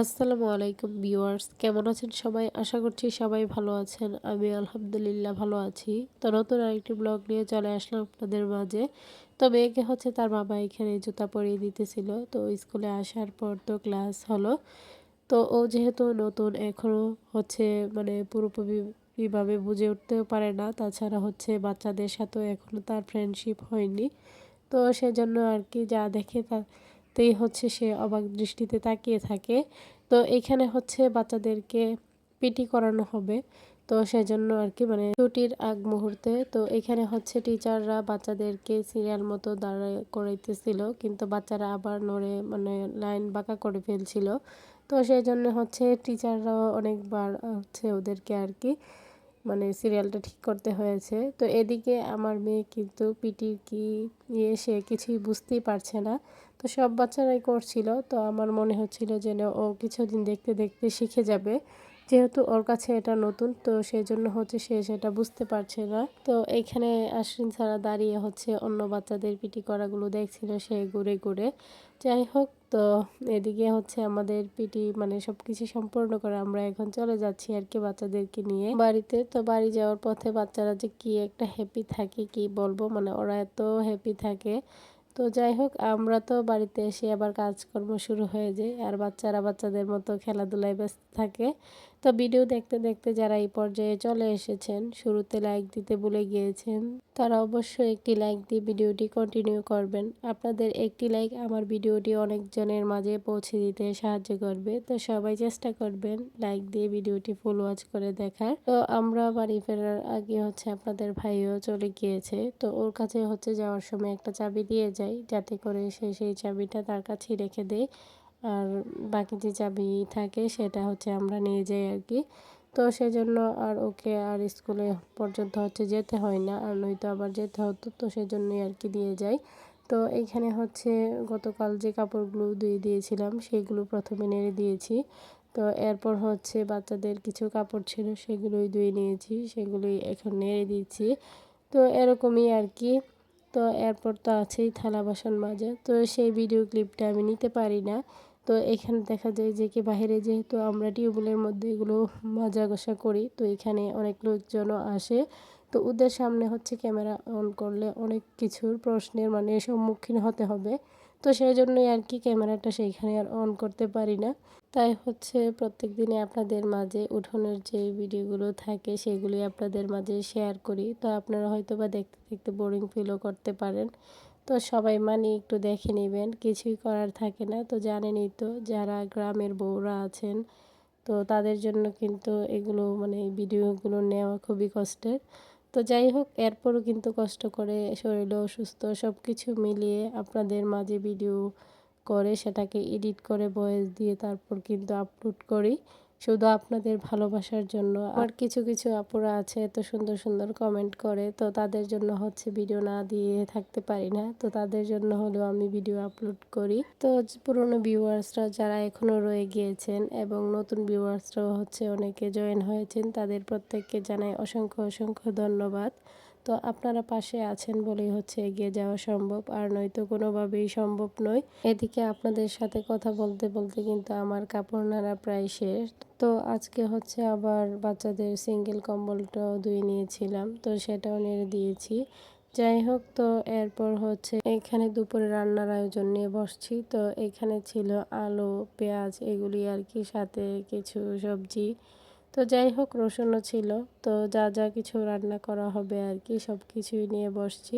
আসসালামু আলাইকুম ভিউয়ার্স, কেমন আছেন সবাই? আশা করছি সবাই ভালো আছেন। আমি আলহামদুলিল্লাহ ভালো আছি। তো নতুন আরেকটি ব্লগ নিয়ে চলে আসলাম আপনাদের মাঝে। তো মেয়েকে হচ্ছে তার বাবা এখানে জুতা পরিয়ে দিতেছিল। তো স্কুলে আসার পর তো ক্লাস হলো। তো ও যেহেতু নতুন এখনও হচ্ছে মানে পুরোপুরিভাবে বুঝে উঠতেও পারে না। তাছাড়া হচ্ছে বাচ্চাদের সাথেও এখনও তার ফ্রেন্ডশিপ হয়নি। তো সেজন্য আর কি যা দেখে তা তেই হচ্ছে সে অবাক দৃষ্টিতে তাকিয়ে থাকে। তো এখানে হচ্ছে বাচ্চাদেরকে পিটি করানো হবে। তো সেজন্য আর কি মানে ছুটির আগ মুহূর্তে। তো এখানে হচ্ছে টিচাররা বাচ্চাদেরকে সিরিয়াল মতো দাঁড়ায় করাইতেছিল, কিন্তু বাচ্চারা আবার নড়ে মানে লাইন বাঁকা করে ফেলছিল। তো সেই জন্য হচ্ছে টিচাররাও অনেকবার হচ্ছে ওদেরকে আর কি মানে সিরিয়ালটা ঠিক করতে হয়েছে। তো এদিকে আমার মেয়ে কিন্তু পিটির কি ইয়ে সে কিছুই বুঝতেই পারছে না। তো সব বাচ্চারাই করছিল। তো আমার মনে হচ্ছিল যেন ও কিছুদিন দেখতে দেখতে শিখে যাবে। যেহেতু ওর কাছে এটা নতুন, তো সেই জন্য হচ্ছে সে সেটা বুঝতে পারছে না। তো এইখানে আশ্বিন ছাড়া দাঁড়িয়ে হচ্ছে অন্য বাচ্চাদের পিটি করাগুলো দেখছিল সে ঘুরে ঘুরে। যাই হোক, তো এদিকে হচ্ছে আমাদের পিটি মানে সব কিছু সম্পূর্ণ করে আমরা এখন চলে যাচ্ছি আর কি বাচ্চাদেরকে নিয়ে বাড়িতে। তো বাড়ি যাওয়ার পথে বাচ্চারা যে কি একটা হ্যাপি থাকে কি বলব মানে ওরা এত হ্যাপি থাকে। তো যাই হোক, আমরা তো বাড়িতে এসে আবার কাজকর্ম শুরু হয়ে যায়, আর বাচ্চারা বাচ্চাদের মতো খেলাধুলায় ব্যস্ত থাকে। তো ভিডিও দেখতে দেখতে যারা এই পর্যায়ে চলে এসেছেন, শুরুতে লাইক দিতে ভুলে গিয়েছেন, তারা অবশ্যই একটি লাইক দিয়ে ভিডিওটি কন্টিনিউ করবেন। আপনাদের একটি লাইক আমার ভিডিওটি অনেকজনের মাঝে পৌঁছে দিতে সাহায্য করবে। তো সবাই চেষ্টা করবেন লাইক দিয়ে ভিডিওটি ফুল ওয়াচ করে দেখার। তো আমরা বাড়ি ফেরার আগে হচ্ছে আপনাদের ভাইও চলে গিয়েছে। তো ওর কাছে হচ্ছে যাওয়ার সময় একটা চাবি দিয়ে যায় যাতে করে সে সেই চাবিটা তার কাছেই রেখে দেয়। আর বাকি যে চাবি থাকে সেটা হচ্ছে আমরা নিয়ে যাই আর কি। তো সেজন্য আর ওকে আর স্কুলে পর্যন্ত হচ্ছে যেতে হয় না, আর নয়তো আবার যেতে হতো, তো সেজন্যই আর কি দিয়ে যাই। তো এইখানে হচ্ছে গতকাল যে কাপড়গুলো ধুয়ে দিয়েছিলাম সেগুলো প্রথমে নেড়ে দিয়েছি। তো এরপর হচ্ছে বাচ্চাদের কিছু কাপড় ছিল সেগুলোই ধুয়ে নিয়েছি, সেগুলোই এখন নেড়ে দিচ্ছি। তো এরকমই আর কি। তো এরপর তো আছেই থালা বাসন মাজা। তো সেই ভিডিও ক্লিপটা আমি নিতে পারি না। তো এখানে দেখা যায় যে কি বাহিরে যেহেতু আমরা টিউবওয়েলের মধ্যে এগুলো মাজা ঘষা করি, তো এখানে অনেক লোকজনও আসে। তো ওদের সামনে হচ্ছে ক্যামেরা অন করলে অনেক কিছুর প্রশ্নের মানে সম্মুখীন হতে হবে। তো সেই জন্যই আর কি ক্যামেরাটা সেইখানে আর অন করতে পারি না। তাই হচ্ছে প্রত্যেক দিনে আপনাদের মাঝে উঠোনের যে ভিডিওগুলো থাকে সেগুলি আপনাদের মাঝে শেয়ার করি। তো আপনারা হয়তো বা দেখতে দেখতে বোরিং ফিলও করতে পারেন। তো সবাই মানে একটু দেখে নেবেন, কিছুই করার থাকে না। তো জানেনই তো যারা গ্রামের বউরা আছেন, তো তাদের জন্য কিন্তু এগুলো মানে ভিডিওগুলো নেওয়া খুবই কষ্টের। তো যাই হোক, এরপরও কিন্তু কষ্ট করে শরীর অসুস্থ সব কিছু মিলিয়ে আপনাদের মাঝে ভিডিও করে সেটাকে এডিট করে ভয়েস দিয়ে তারপর কিন্তু আপলোড করি। শুধু আপনাদের ভালোবাসার জন্য। আর কিছু কিছু আপুরা আছে এত সুন্দর সুন্দর কমেন্ট করে, তো তাদের জন্য হচ্ছে ভিডিও না দিয়ে থাকতে পারি না। তো তাদের জন্য হলেও আমি ভিডিও আপলোড করি। তো পুরনো ভিউয়ার্সরা যারা এখনও রয়ে গিয়েছেন এবং নতুন ভিউয়ার্সরাও হচ্ছে অনেকে জয়েন হয়েছেন, তাদের প্রত্যেককে জানাই অসংখ্য অসংখ্য ধন্যবাদ। তো আপনারা পাশে আছেন বলেই হচ্ছে এগিয়ে যাওয়া সম্ভব। আর নয়তো কোনোভাবেই সম্ভব নয়। এদিকে আপনাদের সাথে কথা বলতে বলতে কিন্তু আমার কাপড় নাড়া প্রায় শেষ। তো আজকে হচ্ছে আবার বাচ্চাদের সিঙ্গেল কম্বলটাও ধুয়ে নিয়েছিলাম, তো সেটাও নেড়ে দিয়েছি। যাই হোক, তো এরপর হচ্ছে এখানে দুপুরে রান্নার আয়োজন নিয়ে বসছি। তো এখানে ছিল আলু, পেঁয়াজ, এগুলি আর কি, সাথে কিছু সবজি। তো যাই হোক, রসুনও ছিল। তো যা যা কিছু রান্না করা হবে আর কি, সব কিছুই নিয়ে বসছি।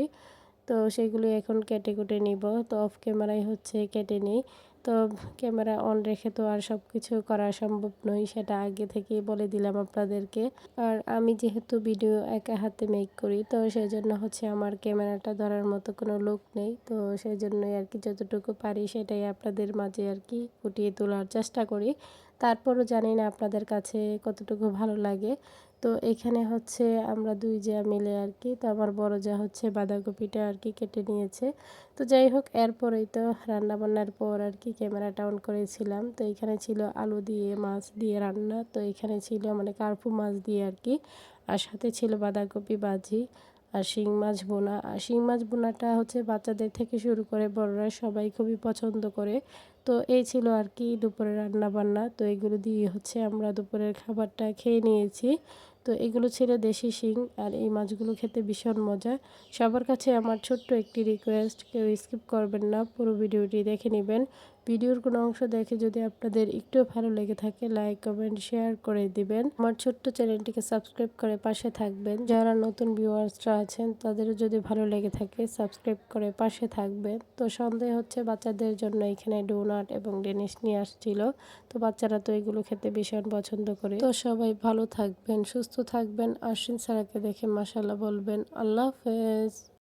তো সেগুলো এখন কেটে কুটে নিব। তো অফ ক্যামেরায় হচ্ছে, কেটে নিই। তো ক্যামেরা অন রেখে তো আর সব কিছু করা সম্ভব নয়, সেটা আগে থেকেই বলে দিলাম আপনাদেরকে। আর আমি যেহেতু ভিডিও একা হাতে মেক করি, তো সেই জন্য হচ্ছে আমার ক্যামেরাটা ধরার মতো কোনো লোক নেই। তো সেই জন্যই আর কি যতটুকু পারি সেটাই আপনাদের মাঝে আর কি ফুটিয়ে তোলার চেষ্টা করি। তারপরও জানি না আপনাদের কাছে কতটুকু ভালো লাগে। তো এখানে হচ্ছে আমরা দুই যা মিলে আর কি, তো আমার বড় যা হচ্ছে বাঁধাকপিটা আর কি কেটে নিয়েছে। তো যাই হোক, এরপরেই তো রান্নাবান্নার পর আর কি ক্যামেরাটা অন করেছিলাম। তো এখানে ছিল আলু দিয়ে, মাছ দিয়ে রান্না, তো এখানে ছিল মানে কার্পু মাছ দিয়ে আর কি, আর সাথে ছিল বাঁধাকপি ভাজি। আর শিং মাছ বোনা। আর শিং মাছ বোনাটা হচ্ছে বাচ্চাদের থেকে শুরু করে বড়রা সবাই খুবই পছন্দ করে। তো এই ছিল আর কি দুপুরে রান্না বান্না তো এগুলো দিয়ে হচ্ছে আমরা দুপুরের খাবারটা খেয়ে নিয়েছি। তো এগুলো ছিল দেশি শিং আর এই মাছগুলো খেতে ভীষণ মজা। সবার কাছে আমার ছোট্ট একটি রিকোয়েস্ট কেউ স্কিপ করবেন না, পুরো ভিডিওটি দেখে নেবেন। ভিডিওর কোনো অংশ দেখে যদি আপনাদের একটু ভালো লেগে থাকে লাইক কমেন্ট শেয়ার করে দিবেন। আমার ছোট্ট চ্যানেলটিকে সাবস্ক্রাইব করে পাশে থাকবেন। যারা নতুন ভিউয়ার্সরা আছেন, তাদেরও যদি ভালো লেগে থাকে সাবস্ক্রাইব করে পাশে থাকবেন। তো সন্দেহ হচ্ছে বাচ্চাদের জন্য এখানে ডোনাট এবং ডেনিস নিয়ে আসছিল। তো বাচ্চারা তো এগুলো খেতে ভীষণ পছন্দ করে। তো সবাই ভালো থাকবেন, সুস্থ থাকবেন। আশ্বিন সারাকে দেখে মাসাল্লাহ বলবেন, আল্লাহ হাফেজ।